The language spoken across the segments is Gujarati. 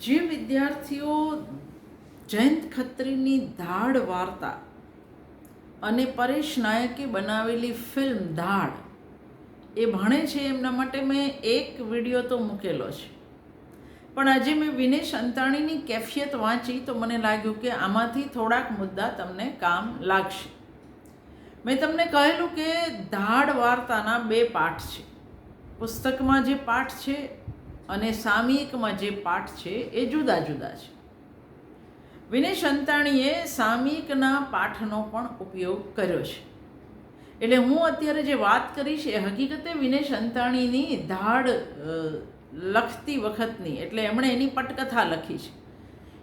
જે વિદ્યાર્થીઓ જયંત ખત્રીની ધાડ વાર્તા અને પરેશ નાયકે બનાવેલી ફિલ્મ ધાડ, એ ભણે છે એમના માટે મેં એક વીડિયો તો મૂકેલો છે. પણ આજે મેં વિનેશ અંતાણીની કેફિયત વાંચી તો મને લાગ્યું કે આમાંથી થોડાક મુદ્દા તમને કામ લાગશે. મેં તમને કહેલું કે ધાડ વાર્તાના બે પાઠ છે. પુસ્તકમાં જે પાઠ છે અને સામયિકમાં જે પાઠ છે એ જુદા જુદા છે. વિનેશ અંતાણીએ સામયિકના પાઠનો પણ ઉપયોગ કર્યો છે. એટલે હું અત્યારે જે વાત કરીશ એ હકીકતે વિનેશ અંતાણીની ધાડ લખતી વખતની, એટલે એમણે એની પટકથા લખી છે.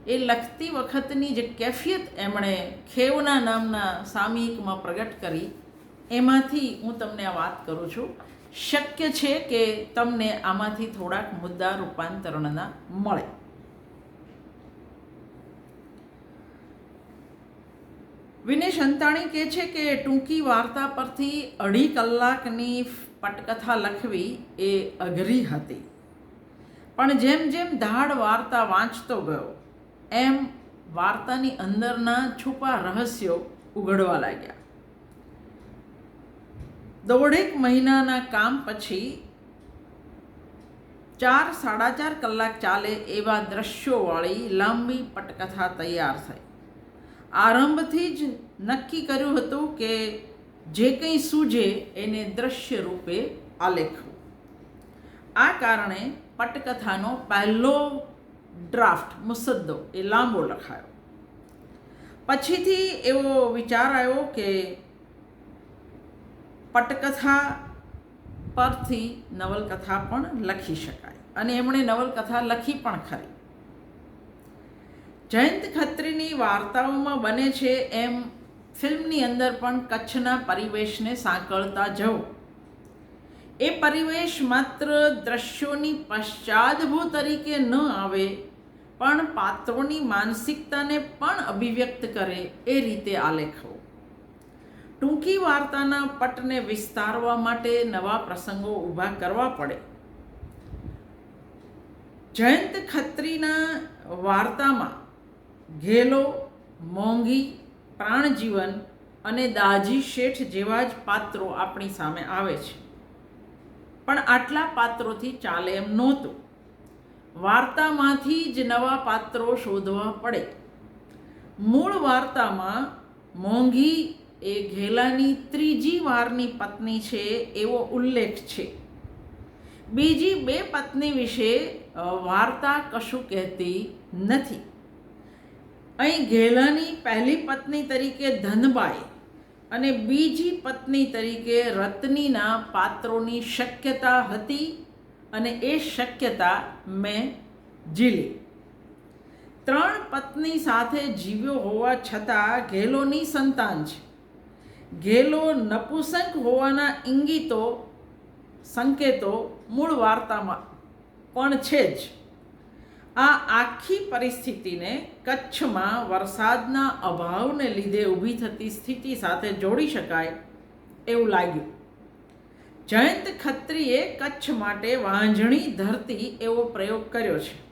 એ લખતી વખતની જે કેફિયત એમણે ખેવના નામના સામયિકમાં પ્રગટ કરી, એમાંથી હું તમને આ વાત કરું છું. શક્ય છે કે તમને આમાંથી થોડાક મુદ્દા રૂપાંતરણના મળે. વિનેશ અંતાણી કહે છે કે ટૂંકી વાર્તા પરથી અઢી કલાકની પટકથા લખવી એ અઘરી હતી. પણ જેમ જેમ ધાડ વાર્તા વાંચતો ગયો, એમ વાર્તાની અંદરના છુપા રહસ્યો ઉઘડવા લાગ્યા. દોઢેક મહિનાના કામ પછી ચાર, સાડા ચાર કલાક ચાલે એવા દ્રશ્યોવાળી લાંબી પટકથા તૈયાર થઈ. આરંભથી જ નક્કી કર્યું હતું કે જે કંઈ સૂજે એને દ્રશ્ય રૂપે આલેખવું. આ કારણે પટકથાનો પહેલો ડ્રાફ્ટ મુસદ્દો એ લાંબો લખાયો. પછીથી એવો વિચાર આવ્યો કે પટકથા પરથી નવલકથા પણ લખી શકાય. અને એમણે નવલકથા લખી પણ ખરી. જયંત ખત્રીની વાર્તાઓમાં બને છે એમ ફિલ્મની અંદર પણ કચ્છના પરિવેશને સાંકળતા જવું. એ પરિવેશ માત્ર દ્રશ્યોની પશ્ચાદભૂ તરીકે ન આવે, પણ પાત્રોની માનસિકતાને પણ અભિવ્યક્ત કરે એ રીતે આલેખવો ટૂંકી વાર્તાના પટને વિસ્તારવા માટે નવા પ્રસંગો ઊભા કરવા પડે. જયંત ખત્રીના વાર્તામાં ઘેલો, મોંઘી, પ્રાણજીવન અને દાજી શેઠ જેવા જ પાત્રો આપણી સામે આવે છે. પણ આટલા પાત્રોથી ચાલે એમ નહોતું. વાર્તામાંથી જ નવા પાત્રો શોધવા પડે. મૂળ વાર્તામાં મોંઘી એ ઘેલાની ત્રીજી વારની પત્ની છે એવો ઉલ્લેખ છે. બીજી બે પત્ની વિશે વાર્તા કશું કહેતી નથી. અહીં ઘેલાની પહેલી પત્ની તરીકે ધનબાઈ અને બીજી પત્ની તરીકે રત્નીના પાત્રોની શક્યતા હતી અને એ શક્યતા મેં ઝીલી. ત્રણ પત્ની સાથે જીવ્યો હોવા છતાં ઘેલોની સંતાન છે. ઘેલો નપુસંક હોવાના ઇંગિતો સંકેતો મૂળ વાર્તામાં પણ છે જ. આ આખી પરિસ્થિતિને કચ્છમાં વરસાદના અભાવને લીધે ઊભી થતી સ્થિતિ સાથે જોડી શકાય એવું લાગ્યું. જયંત ખત્રીએ કચ્છ માટે વાંઝણી ધરતી એવો પ્રયોગ કર્યો છે.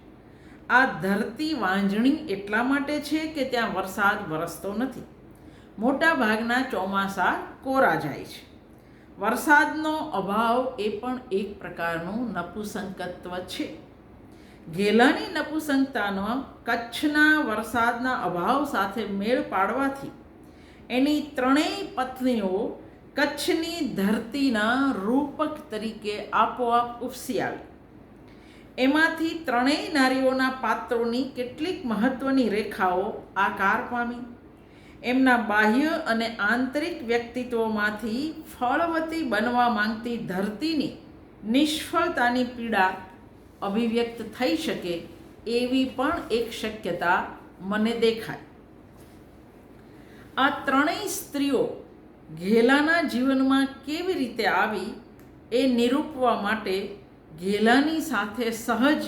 આ ધરતી વાંઝણી એટલા માટે છે કે ત્યાં વરસાદ વરસતો નથી. મોટા ભાગના ચોમાસા કોરા જાય છે. વરસાદનો અભાવ એ પણ એક પ્રકારનું નપુસંકત્વ છે. ઘેલાની નપુસંકતાનો કચ્છના વરસાદના અભાવ સાથે મેળ પાડવાથી એની ત્રણેય પત્નીઓ કચ્છની ધરતીના રૂપક તરીકે આપોઆપ ઉપસી આવી. એમાંથી ત્રણેય નારીઓના પાત્રોની કેટલીક મહત્ત્વની રેખાઓ આકાર પામી. એમના બાહ્ય અને આંતરિક વ્યક્તિત્વમાંથી ફળવતી બનવા માંગતી ધરતીની નિષ્ફળતાની પીડા અભિવ્યક્ત થઈ શકે એવી પણ એક શક્યતા મને દેખાય. આ ત્રણેય સ્ત્રીઓ ઘેલાના જીવનમાં કેવી રીતે આવી એ નિરૂપવા માટે ઘેલાની સાથે સહજ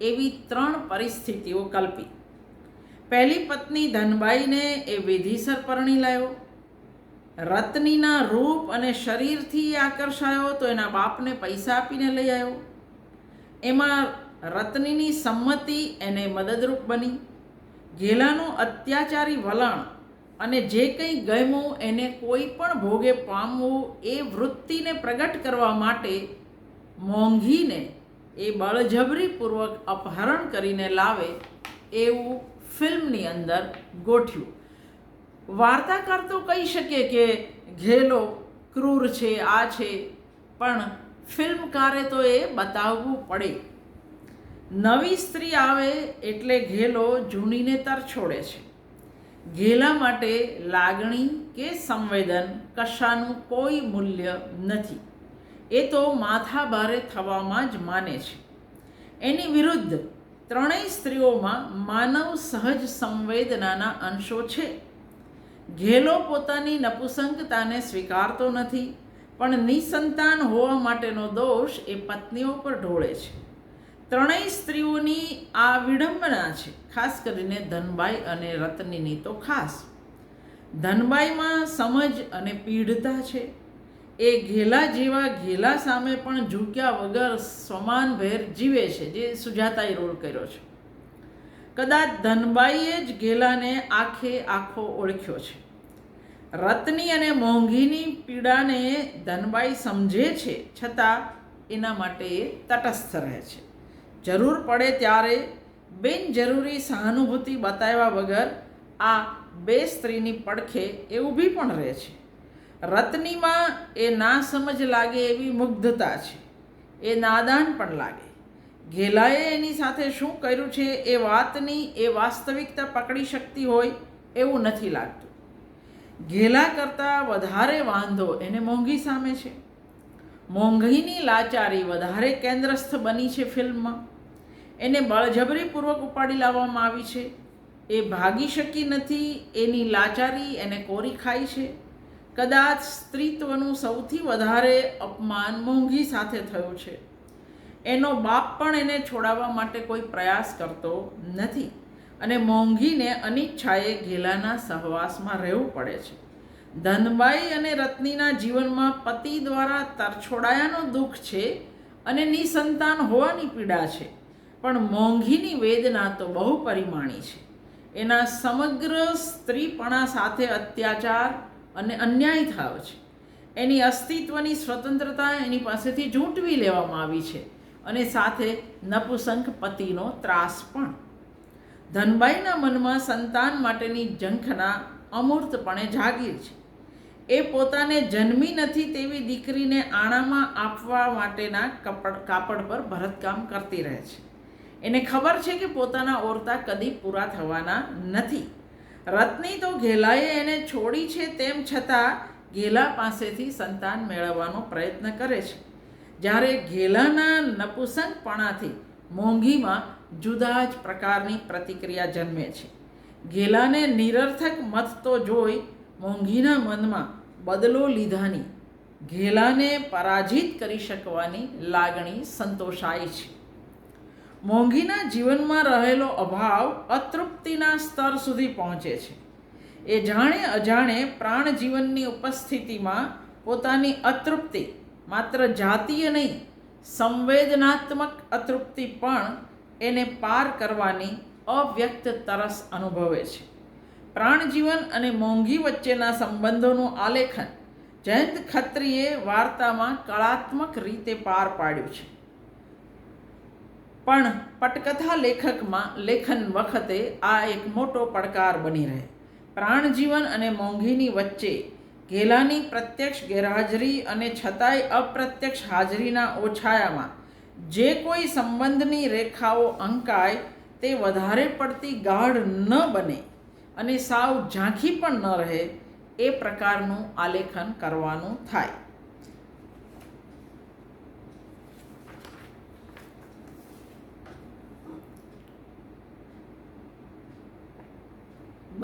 એવી ત્રણ પરિસ્થિતિઓ કલ્પી. પહેલી પત્ની ધનબાઈને એ વિધિસર પરણી લાવ્યો રત્નીના રૂપ અને શરીરથી આકર્ષાયો તો એના બાપને પૈસા આપીને લઈ આવ્યો. એમાં રત્નીની સંમતિ એને મદદરૂપ બની. ઘેલાનું અત્યાચારી વલણ અને જે કંઈ ગમ્યું એને કોઈ પણ ભોગે પામવું એ વૃત્તિને પ્રગટ કરવા માટે મોંઘીને એ બળજબરીપૂર્વક અપહરણ કરીને લાવે એવું ફિલ્મની અંદર ગોઠ્યું વાર્તાકાર તો કહી શકે કે ઘેલો, ક્રૂર છે, આ છે, પણ ફિલ્મકારે તો એ બતાવવું પડે. નવી સ્ત્રી આવે એટલે ઘેલો જૂનીને તરછોડે છે. ઘેલા માટે લાગણી કે સંવેદન કશાનું કોઈ મૂલ્ય નથી. એ તો માથાભારે થવામાં જ માને છે. એની વિરુદ્ધ ત્રણેય સ્ત્રીઓમાં માનવ સહજ સંવેદનાના અંશો છે. ઘેલો પોતાની નપુસંગતાને સ્વીકારતો નથી, પણ નિસંતાન હોવા માટેનો દોષ એ પત્નીઓ પર ઢોળે છે. ત્રણેય સ્ત્રીઓની આ વિડંબના છે, ખાસ કરીને ધનબાઈ અને રત્નીની તો ખાસ. ધનબાઈમાં સમજ અને પીઢતા છે. એ ઘેલા જેવા ઘેલા સામે પણ ઝૂક્યા વગર સમાન ભેર જીવે છે, જે સુજાતાએ રોલ કર્યો છે. કદાચ ધનબાઈએ જ ઘેલાને આખે આખો ઓળખ્યો છે. રત્ની અને મોંઘીની પીડાને ધનબાઈ સમજે છે, છતાં એના માટે એ તટસ્થ રહે છે. જરૂર પડે ત્યારે બિનજરૂરી સહાનુભૂતિ બતાવ્યા વગર આ બે સ્ત્રીની પડખે એ ઊભી પણ રહે છે. રત્નીમાં એ ના સમજ લાગે એવી મુગ્ધતા છે. એ નાદાન પણ લાગે. ઘેલાએ એની સાથે શું કર્યું છે એ વાતની એ વાસ્તવિકતા પકડી શકતી હોય એવું નથી લાગતું. ઘેલા કરતાં વધારે વાંધો એને મોંઘી સામે છે. મોંઘીની લાચારી વધારે કેન્દ્રસ્થ બની છે ફિલ્મમાં. એને બળજબરીપૂર્વક ઉપાડી લાવવામાં આવી છે. એ ભાગી શકી નથી, એની લાચારી એને કોરી ખાઈ છે. કદાચ સ્ત્રીત્વનું સૌથી વધારે અપમાન મોંઘી સાથે થયું છે. એનો બાપ પણ એને છોડાવવા માટે કોઈ પ્રયાસ કરતો નથી અને મોંઘીને અનિચ્છાએ ઘેલાના સહવાસમાં રહેવું પડે છે. ધનબાઈ અને રત્નીના જીવનમાં પતિ દ્વારા તરછોડાયાનો દુઃખ છે અને નિસંતાન હોવાની પીડા છે, પણ મોંઘીની વેદના તો બહુ પરિમાણી છે. એના સમગ્ર સ્ત્રીપણા સાથે અત્યાચાર અને અન્યાય થયો છે. એની અસ્તિત્વની સ્વતંત્રતા એની પાસેથી ઝૂંટવી લેવામાં આવી છે અને સાથે નપુસંક પતિનો ત્રાસ પણ. ધનબાઈના મનમાં સંતાન માટેની ઝંખના અમૂર્તપણે જાગીર છે. એ પોતાને જન્મી નથી તેવી દીકરીને આણામાં આપવા માટેના કપડ, કાપડ પર ભરતકામ કરતી રહે છે. એને ખબર છે કે પોતાના ઓરતા કદી પૂરા થવાના નથી. રત્ની તો ઘેલાએ એને છોડી છે તેમ છતાં ઘેલા પાસેથી સંતાન મેળવવાનો પ્રયત્ન કરે છે. જ્યારે ઘેલાના નપુસંગપણાથી મોંઘીમાં જુદા જ પ્રકારની પ્રતિક્રિયા જન્મે છે. ઘેલાને નિરર્થક મત તો જોઈ મોંઘીના મનમાં બદલો લીધાની ઘેલાને પરાજિત કરી શકવાની લાગણી સંતોષાય છે. મોંઘીના જીવનમાં રહેલો અભાવ અતૃપ્તિના સ્તર સુધી પહોંચે છે. એ જાણે અજાણે પ્રાણજીવનની ઉપસ્થિતિમાં પોતાની અતૃપ્તિ, માત્ર જાતીય નહીં, સંવેદનાત્મક અતૃપ્તિ પણ એને પાર કરવાની અવ્યક્ત તરસ અનુભવે છે. પ્રાણજીવન અને મોંઘી વચ્ચેના સંબંધોનું આલેખન જયંત ખત્રીએ વાર્તામાં કળાત્મક રીતે પાર પાડ્યું છે. પણ પટકથા લેખકમાં લેખન વખતે આ એક મોટો પડકાર બની રહે. પ્રાણજીવન અને મોંઘીની વચ્ચે ઘેલાની પ્રત્યક્ષ ગેરહાજરી અને છતાંય અપ્રત્યક્ષ હાજરીના ઓછાયામાં જે કોઈ સંબંધની રેખાઓ અંકાય તે વધારે પડતી ગાઢ ન બને અને સાવ ઝાંખી પણ ન રહે એ પ્રકારનું આલેખન કરવાનું થાય.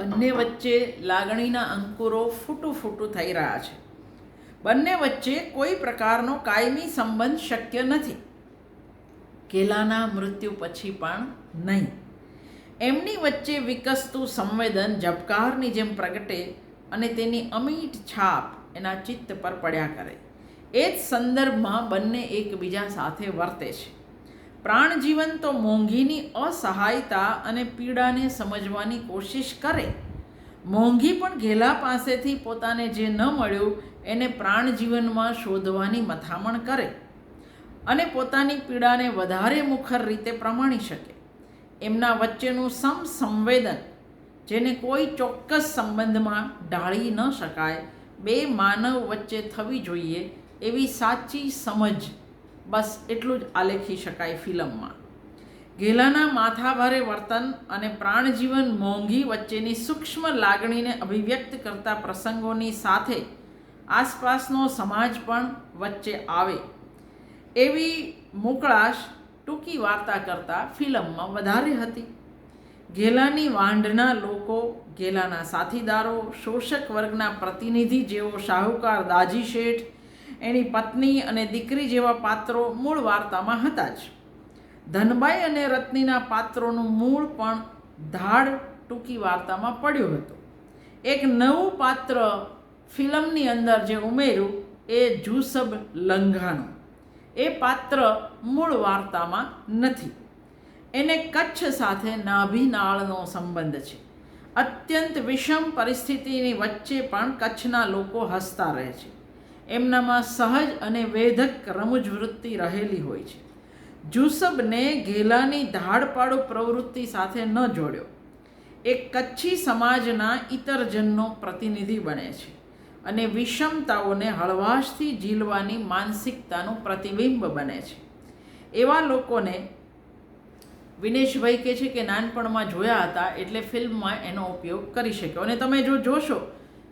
બંને વચ્ચે લાગણીના અંકુરો ફૂટું ફૂટું થઈ રહ્યા છે. બંને વચ્ચે કોઈ પ્રકારનો કાયમી સંબંધ શક્ય નથી. કેલાના મૃત્યુ પછી પણ નહીં. એમની વચ્ચે વિકસતું સંવેદન ઝબકારની જેમ પ્રગટે અને તેની અમીટ છાપ એના ચિત્ત પર પડ્યા કરે. એ જ સંદર્ભમાં બંને એકબીજા સાથે વર્તે છે. પ્રાણજીવન તો મોંઘીની અસહાયતા અને પીડાને સમજવાની કોશિશ કરે. મોંઘી પણ ઘેલા પાસેથી પોતાને જે ન મળ્યું, એને પ્રાણજીવનમાં શોધવાની મથામણ કરે અને પોતાની પીડાને વધારે મુખર રીતે પ્રમાણી શકે. એમના વચ્ચેનું સમસંવેદન, જેને કોઈ ચોક્કસ સંબંધમાં ઢાળી ન શકાય, બે માનવ વચ્ચે થવી જોઈએ એવી સાચી સમજ બસ એટલું જ આલેખી શકાય ફિલ્મમાં. ઘેલાના માથાભારે વર્તન અને પ્રાણજીવન મોંઘી વચ્ચેની સૂક્ષ્મ લાગણીને અભિવ્યક્ત કરતા પ્રસંગોની સાથે આસપાસનો સમાજ પણ વચ્ચે આવે. એવી મોકળાશ ટૂંકી વાર્તા કરતાં ફિલ્મમાં વધારે હતી. ઘેલાની વાંઢના લોકો, ઘેલાના સાથીદારો, શોષક વર્ગના પ્રતિનિધિ જેવો શાહુકાર દાજી શેઠ એની પત્ની અને દીકરી જેવા પાત્રો મૂળ વાર્તામાં હતા જ. ધનબાઈ અને રત્નીના પાત્રોનું મૂળ પણ ધાડ ટૂંકી વાર્તામાં પડ્યું હતું. એક નવું પાત્ર ફિલ્મની અંદર જે ઉમેર્યું એ જુસબ લંઘાનું. એ પાત્ર મૂળ વાર્તામાં નથી. એને કચ્છ સાથે નાભિનાળનો સંબંધ છે. અત્યંત વિષમ પરિસ્થિતિની વચ્ચે પણ કચ્છના લોકો હસતા રહે છે. એમનામાં સહજ અને વેધક રમૂજ વૃત્તિ રહેલી હોય છે. જુસબને ઘેલાની ધાડપાડુ પ્રવૃત્તિ સાથે ન જોડ્યો. એ કચ્છી સમાજના ઇતરજનનો પ્રતિનિધિ બને છે અને વિષમતાઓને હળવાશથી ઝીલવાની માનસિકતાનું પ્રતિબિંબ બને છે. એવા લોકોને વિનેશભાઈ કહે છે કે નાનપણમાં જોયા હતા એટલે ફિલ્મમાં એનો ઉપયોગ કરી શક્યો. અને તમે જો જોશો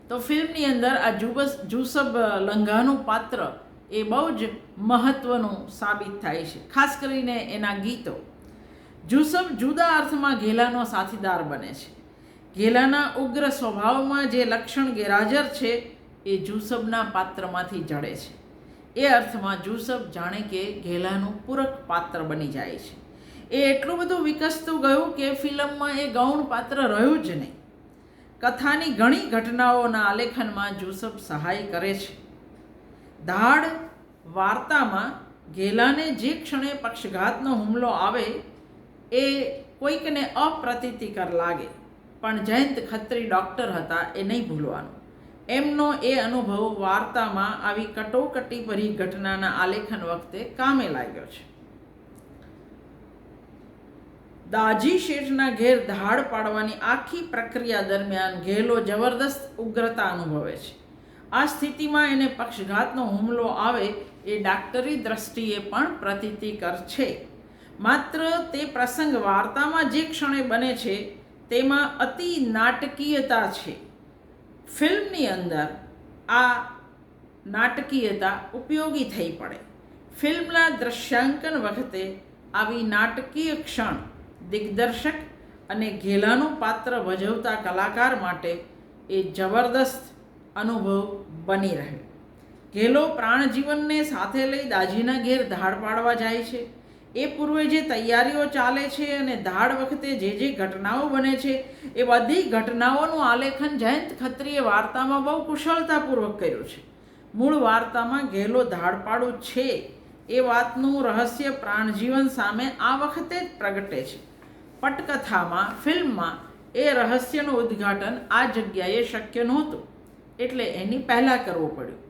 તો ફિલ્મની અંદર આ જુબસ જુસબ લંઘાનું પાત્ર એ બહુ જ મહત્ત્વનું સાબિત થાય છે, ખાસ કરીને એના ગીતો. જુસબ જુદા અર્થમાં ઘેલાનો સાથીદાર બને છે. ઘેલાના ઉગ્ર સ્વભાવમાં જે લક્ષણ ગેરહાજર છે, એ જુસબના પાત્રમાંથી જડે છે. એ અર્થમાં જુસબ જાણે કે ઘેલાનું પૂરક પાત્ર બની જાય છે. એ એટલું બધું વિકસતું ગયું કે ફિલ્મમાં એ ગૌણ પાત્ર રહ્યું જ નહીં. કથાની ઘણી ઘટનાઓના આલેખનમાં જોસફ સહાય કરે છે. દાઢ વાર્તામાં ઘેલાને જે ક્ષણે પક્ષઘાતનો હુમલો આવે, એ કોઈકને અપ્રતિતિકર લાગે, પણ જયંત ખત્રી ડૉક્ટર હતા એ નહીં ભૂલવાનું. એમનો એ અનુભવ વાર્તામાં આવી કટોકટી ભરી ઘટનાના આલેખન વખતે કામે લાગ્યો છે. દાજી શેઠના ઘેર ધાડ પાડવાની આખી પ્રક્રિયા દરમિયાન ઘેલો જબરદસ્ત ઉગ્રતા અનુભવે છે. આ સ્થિતિમાં એને પક્ષઘાતનો હુમલો આવે એ ડાક્ટરી દ્રષ્ટિએ પણ પ્રતીતિકર છે. માત્ર તે પ્રસંગ વાર્તામાં જે ક્ષણે બને છે, તેમાં અતિ નાટકીયતા છે. ફિલ્મની અંદર આ નાટકીયતા ઉપયોગી થઈ પડે. ફિલ્મના દ્રશ્યાંકન વખતે આવી નાટકીય ક્ષણ દિગ્દર્શક અને ઘેલાનું પાત્ર ભજવતા કલાકાર માટે એ જબરદસ્ત અનુભવ બની રહે. ઘેલો પ્રાણજીવનને સાથે લઈ દાજીના ઘેર ધાડ પાડવા જાય છે. એ પૂર્વે જે તૈયારીઓ ચાલે છે અને ધાડ વખતે જે જે ઘટનાઓ બને છે, એ બધી ઘટનાઓનું આલેખન જયંત ખત્રીએ વાર્તામાં બહુ કુશળતાપૂર્વક કર્યું છે. મૂળ વાર્તામાં ઘેલો ધાડપાડું છે એ વાતનું રહસ્ય પ્રાણજીવન સામે આ વખતે જ પ્રગટે છે. પટકથામાં, ફિલ્મમાં એ રહસ્યનું ઉદ્ઘાટન આ જગ્યાએ શક્ય નહોતું, એટલે એની પહેલાં કરવું પડ્યું.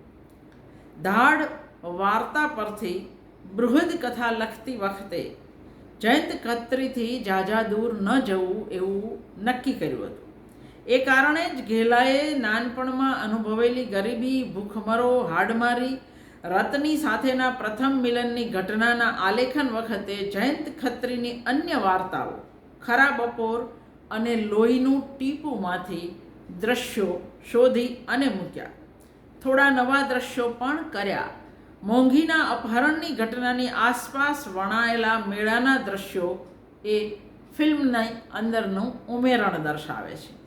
ધાડ વાર્તા પરથી બૃહદ કથા લખતી વખતે જયંત ખત્રીથી જાજા દૂર ન જવું એવું નક્કી કર્યું હતું. એ કારણે જ ઘેલાએ નાનપણમાં અનુભવેલી ગરીબી, ભૂખમરો, હાડમારી, રતની સાથેના પ્રથમ મિલનની ઘટનાના આલેખન વખતે જયંત ખત્રીની અન્ય વાર્તાઓ ખરા બપોર અને લોહીનું ટીપુમાંથી દ્રશ્યો શોધી અને મૂક્યા. થોડા નવા દ્રશ્યો પણ કર્યા. મોંઘીના અપહરણની ઘટનાની આસપાસ વણાયેલા મેળાના દ્રશ્યો એ ફિલ્મની અંદરનું ઉમેરણ દર્શાવે છે.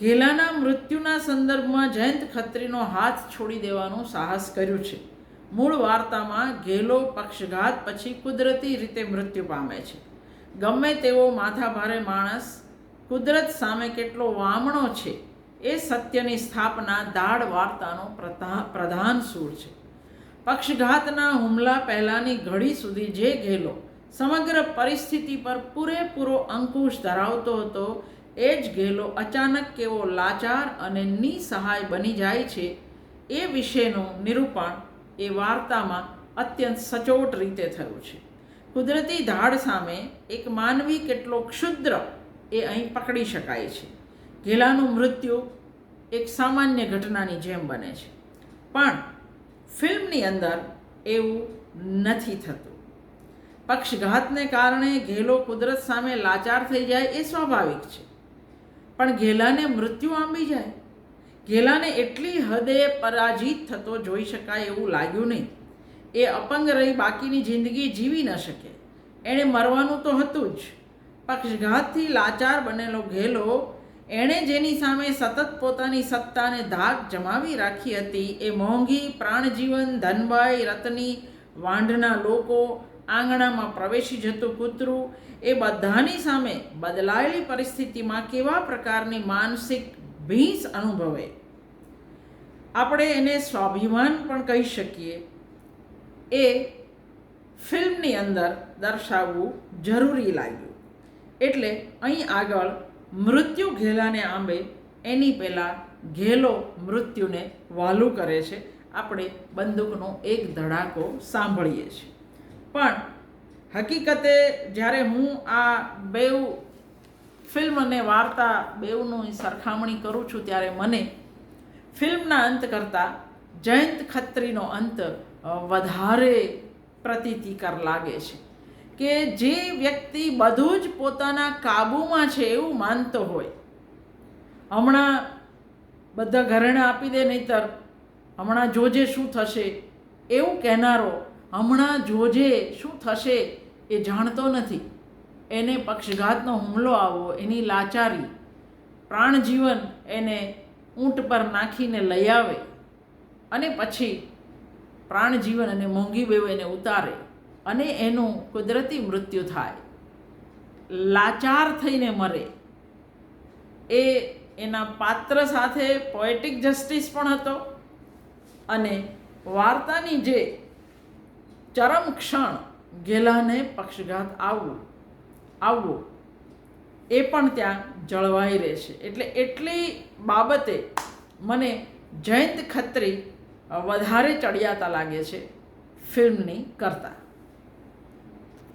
ઘેલાના મૃત્યુના સંદર્ભમાં જયંત ખત્રીનો હાથ છોડી દેવાનું સાહસ કર્યું છે. મૂળ વાર્તામાં ઘેલો પક્ષઘાત પછી કુદરતી રીતે મૃત્યુ પામે છે. ગમે તેવો માથાભારે માણસ કુદરત સામે કેટલો વામણો છે, એ સત્યની સ્થાપના દાઢ વાર્તાનો પ્રધાન સૂર છે. પક્ષઘાતના હુમલા પહેલાંની ઘડી સુધી જે ઘેલો સમગ્ર પરિસ્થિતિ પર પૂરેપૂરો અંકુશ ધરાવતો હતો, એ જ ઘેલો અચાનક કેવો લાચાર અને નિસહાય બની જાય છે, એ વિશેનું નિરૂપણ એ વાર્તામાં અત્યંત સચોટ રીતે થયું છે. કુદરતી ધાડ સામે એક માનવી કેટલો ક્ષુદ્ર એ અહીં પકડી શકાય છે. ઘેલાનું મૃત્યુ એક સામાન્ય ઘટનાની જેમ બને છે. પણ ફિલ્મની અંદર એવું નથી થતું. પક્ષઘાતને કારણે ઘેલો કુદરત સામે લાચાર થઈ જાય એ સ્વાભાવિક છે. પણ ઘેલાને મૃત્યુ આંબી જાય. ઘેલાને એટલી હદે પરાજિત થતો જોઈ શકાય એવું લાગ્યું નહીં. એ અપંગ રહી બાકીની જિંદગી જીવી ન શકે. એણે મરવાનું તો હતું જ. પક્ષઘાતથી લાચાર બનેલો ઘેલો એણે જેની સામે સતત પોતાની સત્તાને ધાક જમાવી રાખી હતી એ મોંઘી પ્રાણજીવન ધનભાઈ રતની વાંઢના લોકો આંગણામાં પ્રવેશી જતું કૂતરું એ બધાની સામે બદલાયેલી પરિસ્થિતિમાં કેવા પ્રકારની માનસિક ભીંસ અનુભવે. આપણે એને સ્વાભિમાન પણ કહી શકીએ. એ ફિલ્મની અંદર દર્શાવવું જરૂરી લાગ્યું. એટલે અહીં આગળ મૃત્યુ ઘેલાને આંબે એની પહેલાં ઘેલો મૃત્યુને વાલું કરે છે. આપણે બંદૂકનો એક ધડાકો સાંભળીએ છીએ. પણ હકીકતે જ્યારે હું આ બેઉ ફિલ્મ અને વાર્તા બેઉની સરખામણી કરું છું ત્યારે મને ફિલ્મના અંત કરતાં જયંત ખત્રીનો અંત વધારે પ્રતીતિકર લાગે છે. કે જે વ્યક્તિ બધું જ પોતાના કાબૂમાં છે એવું માનતો હોય. હમણાં બધા ઘરેણા આપી દે નહીતર, હમણાં જોજે શું થશે, એવું કહેનારો હમણાં જોજે શું થશે એ જાણતો નથી. એને પક્ષઘાતનો હુમલો આવવો, એની લાચારી, પ્રાણજીવન એને ઊંટ પર નાખીને લઈ આવે. અને પછી પ્રાણજીવન અને મોંઘી બેવ એને ઉતારે અને એનું કુદરતી મૃત્યુ થાય. લાચાર થઈને મરે. એ એના પાત્ર સાથે પોએટિક જસ્ટિસ પણ હતો અને વાર્તાની જે ચરમ ક્ષણ ગેલાને પક્ષઘાત આવવું આવવું, એ પણ ત્યાં જળવાઈ રહેશે. એટલે એટલી બાબતે મને જયંત ખત્રી વધારે ચડિયાતા લાગે છે ફિલ્મની કરતાં.